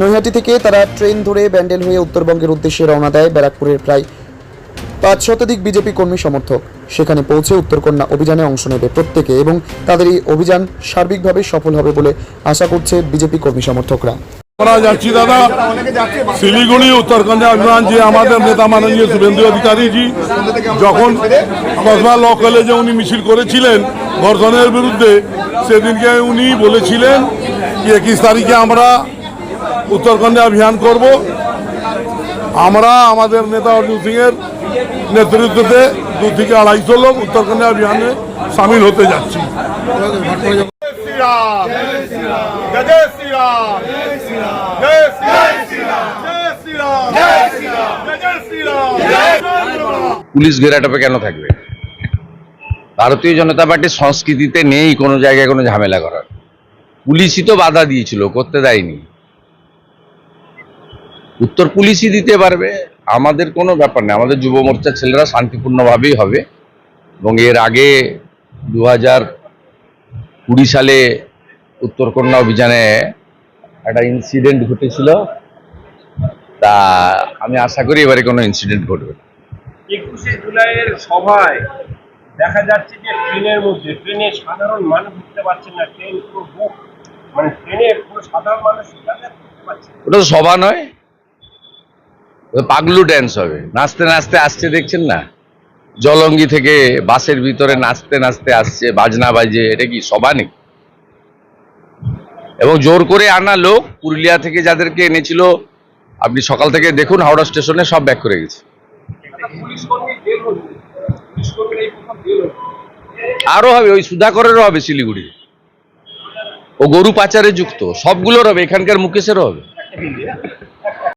নৈহাটি থেকে তারা ট্রেন ধরে ব্যান্ডেল হয়ে উত্তরবঙ্গের উদ্দেশ্যে রওনা দেয় ব্যারাকপুরের প্রায় পাঁচ শতাধিক বিজেপি কর্মী সমর্থক। সেখানে পৌঁছে উত্তরকন্যা অভিযানে অংশ নেবে প্রত্যেকে এবং তাদের এই অভিযান সার্বিকভাবে সফল হবে বলে আশা করছে বিজেপি কর্মী সমর্থকরা। আমরা যাচ্ছি, দাদা। শিলিগুড়ি উত্তরকাণ্ডে অভিযান, যে আমাদের নেতা মাননীয় শুভেন্দু অধিকারীজি যখন কসবা ল কলেজে উনি মিছিল করেছিলেন ধর্ষণের বিরুদ্ধে, সেদিনকে উনি বলেছিলেন যে একুশ তারিখে আমরা উত্তরখণ্ডে অভিযান করব। আমরা আমাদের নেতা অর্জুন সিংয়ের নেতৃত্বে দু থেকে আড়াইশো লোক উত্তরখণ্ডে অভিযানে সামিল হতে যাচ্ছি। পুলিশ ঘেরাটপে কেন থাকবে? ভারতীয় জনতা পার্টির সংস্কৃতিতে নেই কোনো জায়গায় কোনো ঝামেলা করার। পুলিশই তো বাধা দিয়েছিল, করতে দেয়নি। উত্তর পুলিশই দিতে পারবে। আমাদের কোনো ব্যাপার নেই। আমাদের যুব মোর্চার ছেলেরা শান্তিপূর্ণভাবেই হবে। এবং এর আগে দু হাজার কুড়ি সালে উত্তরকন্যা অভিযানে একটা ইনসিডেন্ট ঘটেছিল। তা আমি আশা করি এবারে কোনো ইনসিডেন্ট ঘটবে না। একুশে জুলাইয়ের সভায় দেখা যাচ্ছে যে ট্রেনের মধ্যে ট্রেনে সাধারণ মানুষ উঠতে পারছেন না। ট্রেন পুরো বুক মানে ট্রেনে পুরো সাধারণ মানুষ পারছে। ওটা তো সভা নয়। পাগলু ড্যান্স হবে। নাচতে নাচতে আসছে, দেখছেন না? জলঙ্গি থেকে বাসের ভিতরে নাচতে নাচতে আসছে, বাজনা বাজে এটা কি সভা এবং জোর করে আনা লোক পুরুলিয়া থেকে যাদেরকে এনেছিল, আপনি সকাল থেকে দেখুন, হাওড়া স্টেশনে সব ব্যাক করে গেছে। একটা পুলিশ কর্মী জেল হল পুলিশ কর্মীর এই প্রথম জেল হল আরও হবে, ওই সুধাকরেরও হবে শিলিগুড়ি। ও গরু পাচারে যুক্ত, সবগুলোর হবে, এখানকার মুকেশেরও হবে।